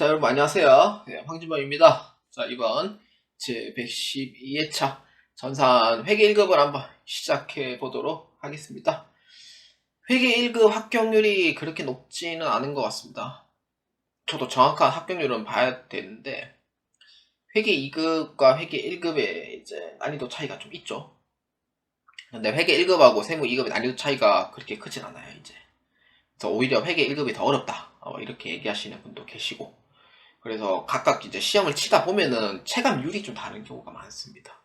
자, 여러분 안녕하세요. 네, 황진범입니다. 자, 이번 제 112회차 전산 회계 1급을 한번 시작해 보도록 하겠습니다. 회계 1급 합격률이 그렇게 높지는 않은 것 같습니다. 저도 정확한 합격률은 봐야 되는데 회계 2급과 회계 1급의 이제 난이도 차이가 좀 있죠. 근데 회계 1급하고 세무 2급의 난이도 차이가 그렇게 크진 않아요, 이제. 그래서 오히려 회계 1급이 더 어렵다. 어, 이렇게 얘기하시는 분도 계시고. 그래서 각각 이제 시험을 치다 보면은 체감률이 좀 다른 경우가 많습니다.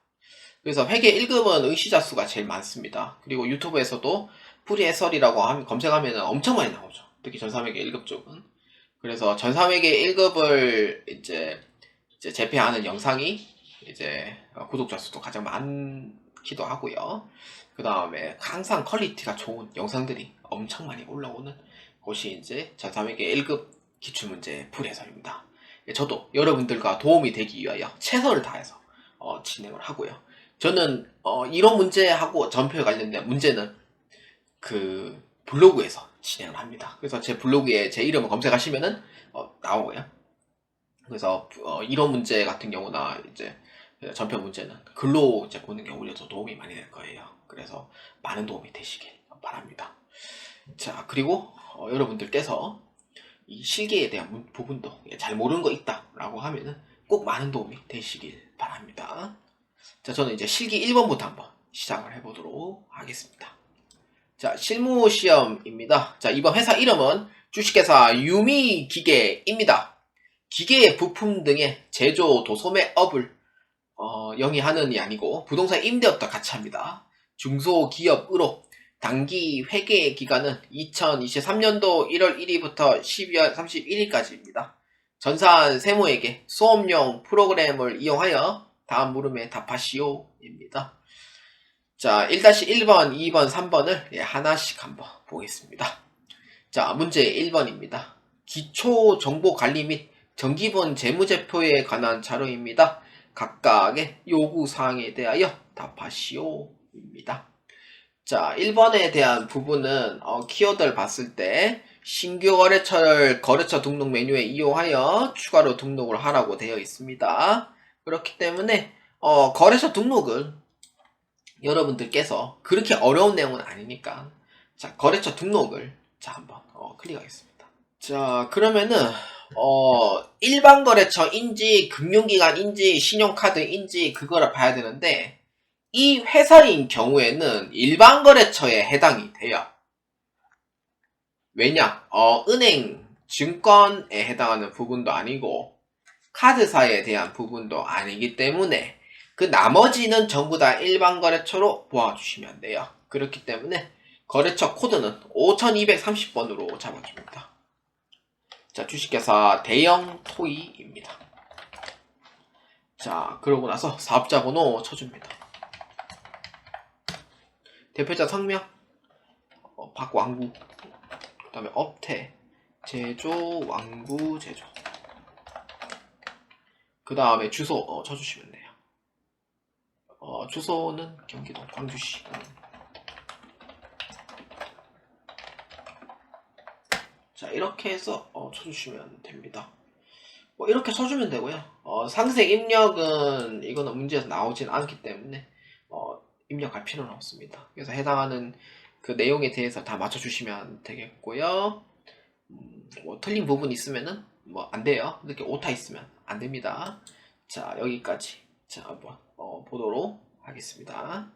그래서 회계 1급은 의시자 수가 제일 많습니다. 그리고 유튜브에서도 프리 해설이라고 하면 검색하면 엄청 많이 나오죠. 특히 전삼회계 1급 쪽은. 그래서 전삼회계 1급을 이제, 이제 재패하는 영상이 이제 구독자 수도 가장 많기도 하고요. 그 다음에 항상 퀄리티가 좋은 영상들이 엄청 많이 올라오는 곳이 이제 전삼회계 1급 기출문제 풀해설입니다. 예, 저도 여러분들과 도움이 되기 위하여 최선을 다해서 어, 진행을 하고요. 저는 어, 이런 문제하고 전표에 관련된 문제는 그 블로그에서 진행을 합니다. 그래서 제 블로그에 제 이름을 검색하시면은 어, 나오고요. 그래서 어, 이런 문제 같은 경우나 이제 전표 문제는 글로 이제 보는 게 오히려 더 도움이 많이 될 거예요. 그래서 많은 도움이 되시길 바랍니다. 자 그리고 어, 여러분들께서 이 실기에 대한 문- 부분도 잘 모르는 거 있다라고 하면은 꼭 많은 도움이 되시길 바랍니다. 자, 저는 이제 실기 1번부터 한번 시작을 해보도록 하겠습니다. 자, 실무 시험입니다. 자, 이번 회사 이름은 주식회사 유미 기계입니다. 기계 부품 등의 제조 도소매 업을 어, 영위하는이 아니고 부동산 임대업도 같이 합니다. 중소기업으로 단기 회계 기간은 2023년도 1월 1일부터 12월 31일까지입니다. 전산 세무에게 수업용 프로그램을 이용하여 다음 물음에 답하시오입니다. 자, 1-1번, 2번, 3번을 하나씩 한번 보겠습니다. 자, 문제 1번입니다. 기초 정보 관리 및 정기분 재무제표에 관한 자료입니다. 각각의 요구 사항에 대하여 답하시오입니다. 자, 1번에 대한 부분은 어, 키워드를 봤을 때 신규 거래처를 거래처 등록 메뉴에 이용하여 추가로 등록을 하라고 되어 있습니다. 그렇기 때문에 어, 거래처 등록은 여러분들께서 그렇게 어려운 내용은 아니니까 자, 거래처 등록을 자, 한번 어, 클릭하겠습니다. 자, 그러면은 어, 일반 거래처인지 금융기관인지 신용카드인지 그거를 봐야 되는데 이 회사인 경우에는 일반 거래처에 해당이 돼요. 왜냐? 어, 은행, 증권에 해당하는 부분도 아니고 카드사에 대한 부분도 아니기 때문에 그 나머지는 전부 다 일반 거래처로 보아주시면 돼요. 그렇기 때문에 거래처 코드는 5230번으로 잡아줍니다. 자, 주식회사 대형 토이입니다. 자, 그러고 나서 사업자 번호 쳐줍니다. 대표자 성명, 어, 박왕구, 그 다음에 업태, 제조, 왕구, 제조. 그 다음에 주소 어, 쳐주시면 돼요. 어, 주소는 경기도 광주시. 자, 이렇게 해서 어, 쳐주시면 됩니다. 뭐 이렇게 쳐주면 되고요. 어, 상세 입력은 이거는 문제에서 나오진 않기 때문에 어, 입력할 필요는 없습니다. 그래서 해당하는 그 내용에 대해서 다 맞춰주시면 되겠고요. 음, 뭐 틀린 부분 있으면은 뭐 안 돼요. 이렇게 오타 있으면 안 됩니다. 자 여기까지 자 한번 어, 보도록 하겠습니다.